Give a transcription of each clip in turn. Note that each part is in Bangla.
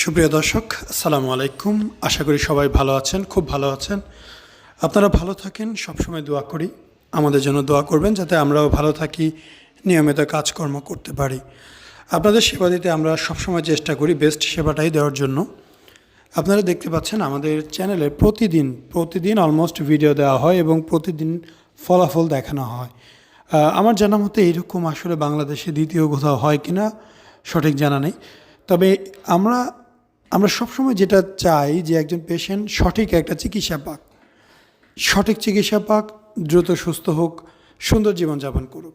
সুপ্রিয় দর্শক, আসসালামু আলাইকুম। আশা করি সবাই ভালো আছেন, খুব ভালো আছেন। আপনারা ভালো থাকেন, সবসময় দোয়া করি। আমাদের জন্য দোয়া করবেন যাতে আমরাও ভালো থাকি, নিয়মিত কাজকর্ম করতে পারি। আপনাদের সেবা দিতে আমরা সবসময় চেষ্টা করি বেস্ট সেবাটাই দেওয়ার জন্য। আপনারা দেখতে পাচ্ছেন আমাদের চ্যানেলে প্রতিদিন প্রতিদিন অলমোস্ট ভিডিও দেওয়া হয় এবং প্রতিদিন ফলাফল দেখানো হয়। আমার জানা মতে এইরকম আসলে বাংলাদেশে দ্বিতীয় কোথাও হয় কিনা সঠিক জানা নেই। তবে আমরা আমরা সবসময় যেটা চাই যে একজন পেশেন্ট সঠিক একটা চিকিৎসা পাক। সঠিক চিকিৎসা পাক, দ্রুত সুস্থ হোক, সুন্দর জীবনযাপন করুক।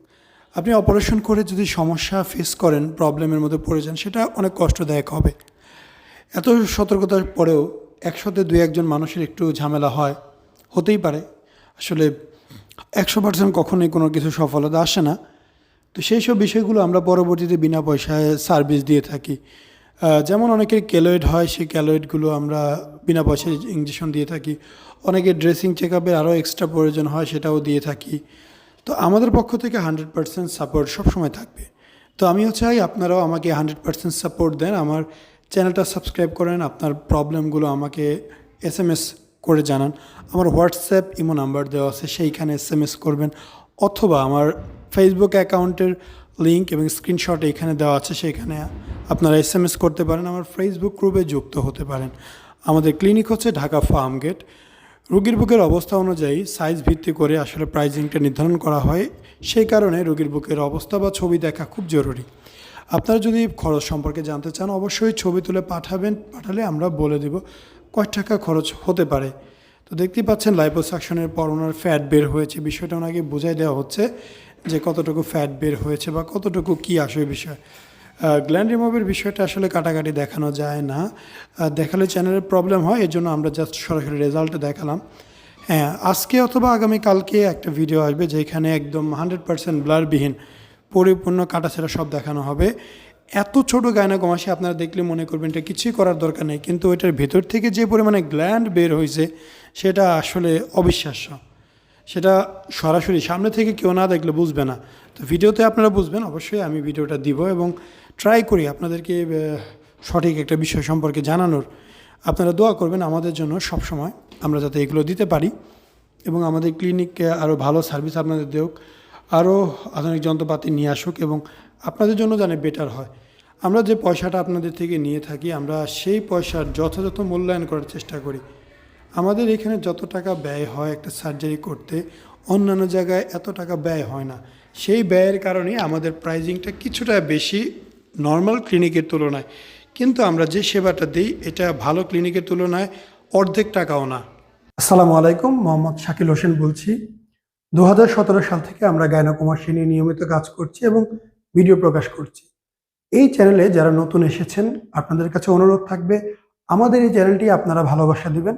আপনি অপারেশন করে যদি সমস্যা ফেস করেন প্রবলেমের মধ্যে পড়ে যান, সেটা অনেক কষ্টদায়ক হবে। এত সতর্কতার পরেও একসাথে দুই একজন মানুষের একটু ঝামেলা হয়, হতেই পারে। আসলে একশো পার্সেন্ট কখনোই কোনো কিছু সফলতা আসে না। তো সেই সব বিষয়গুলো আমরা পরবর্তীতে বিনা পয়সায় সার্ভিস দিয়ে থাকি। যেমন অনেকের ক্যালোয়েড হয়, সেই ক্যালোয়েডগুলো আমরা বিনা পয়সায় ইঞ্জেকশন দিয়ে থাকি। অনেকের ড্রেসিং চেক আপের আরও এক্সট্রা প্রয়োজন হয়, সেটাও দিয়ে থাকি। তো আমাদের পক্ষ থেকে হান্ড্রেড পার্সেন্ট সাপোর্ট সবসময় থাকবে। তো আমিও চাই আপনারাও আমাকে হান্ড্রেড পার্সেন্ট সাপোর্ট দেন। আমার চ্যানেলটা সাবস্ক্রাইব করেন, আপনার প্রবলেমগুলো আমাকে এস এম এস করে জানান। আমার হোয়াটসঅ্যাপ ইমো নাম্বার দেওয়া আছে, সেইখানে এস এম এস করবেন। অথবা আমার ফেসবুক অ্যাকাউন্টের লিঙ্ক এবং স্ক্রিনশট এখানে দেওয়া আছে, সেখানে আপনারা এস এম এস করতে পারেন, আমার ফেসবুক গ্রুপে যুক্ত হতে পারেন। আমাদের ক্লিনিক হচ্ছে ঢাকা ফার্ম গেট রোগীর বুকের অবস্থা অনুযায়ী সাইজ ভিত্তি করে আসলে প্রাইজিংটা নির্ধারণ করা হয়। সেই কারণে রোগীর বুকের অবস্থা বা ছবি দেখা খুব জরুরি। আপনারা যদি খরচ সম্পর্কে জানতে চান, অবশ্যই ছবি তুলে পাঠাবেন, পাঠালে আমরা বলে দেব কয় টাকা খরচ হতে পারে। তো দেখতেই পাচ্ছেন লাইপোসাকশনের পর ওনার ফ্যাট বের হয়েছে। বিষয়টা ওনাকে বোঝাই দেওয়া হচ্ছে। যে কতটুকু ফ্যাট বের হয়েছে বা কতটুকু কী আসবে বিষয়। গ্ল্যান্ড রিমুভের বিষয়টা আসলে কাটাকাটি দেখানো যায় না। দেখালে চ্যানেলের প্রবলেম হয়, এর জন্য আমরা জাস্ট সরাসরি রেজাল্ট দেখালাম। হ্যাঁ আজকে অথবা আগামী কালকে একটা ভিডিও আসবে যেখানে একদম হান্ড্রেড পার্সেন্ট ব্লারবিহীন পরিপূর্ণ কাটাছেড়া সব দেখানো হবে। এত ছোট গায়নাগমাসি আপনারা দেখলে মনে করবেন এটা কিছুই করার দরকার নেই, কিন্তু ওইটার ভেতর থেকে যে পরিমাণে গ্ল্যান্ড বের হয়েছে, সেটা আসলে অবিশ্বাস্য। সেটা সরাসরি সামনে থেকে কেউ না দেখলে বুঝবে না। তো ভিডিওতে আপনারা বুঝবেন, অবশ্যই আমি ভিডিওটা দিব এবং ট্রাই করি আপনাদেরকে সঠিক একটা বিষয় সম্পর্কে জানানোর। আপনারা দোয়া করবেন আমাদের জন্য সব সময় আমরা যাতে এগুলো দিতে পারি এবং আমাদের ক্লিনিককে আরও ভালো সার্ভিস আপনাদের দেওক আরও আধুনিক যন্ত্রপাতি নিয়ে আসুক এবং আপনাদের জন্য জানে বেটার হয়। আমরা যে পয়সাটা আপনাদের থেকে নিয়ে থাকি, আমরা সেই পয়সার যথাযথ মূল্যায়ন করার চেষ্টা করি। আমাদের এখানে যত টাকা ব্যয় হয় একটা সার্জারি করতে, অন্যান্য জায়গায় এত টাকা ব্যয় হয় না। সেই ব্যয়ের কারণে আমাদের প্রাইজিংটা কিছুটা বেশি নর্মাল ক্লিনিকের তুলনায়। কিন্তু আমরা যে সেবাটা দিই, এটা ভালো ক্লিনিকের তুলনায় অর্ধেক টাকাও না। আসসালামু আলাইকুম, মোহাম্মদ শাকিল হোসেন বলছি। দু হাজার সতেরো সাল থেকে আমরা গায়নাকুমাসী নিয়ে নিয়মিত কাজ করছি এবং ভিডিও প্রকাশ করছি। এই চ্যানেলে যারা নতুন এসেছেন, আপনাদের কাছে অনুরোধ থাকবে, আমাদের এই চ্যানেলটি আপনারা ভালোবাসা দিবেন।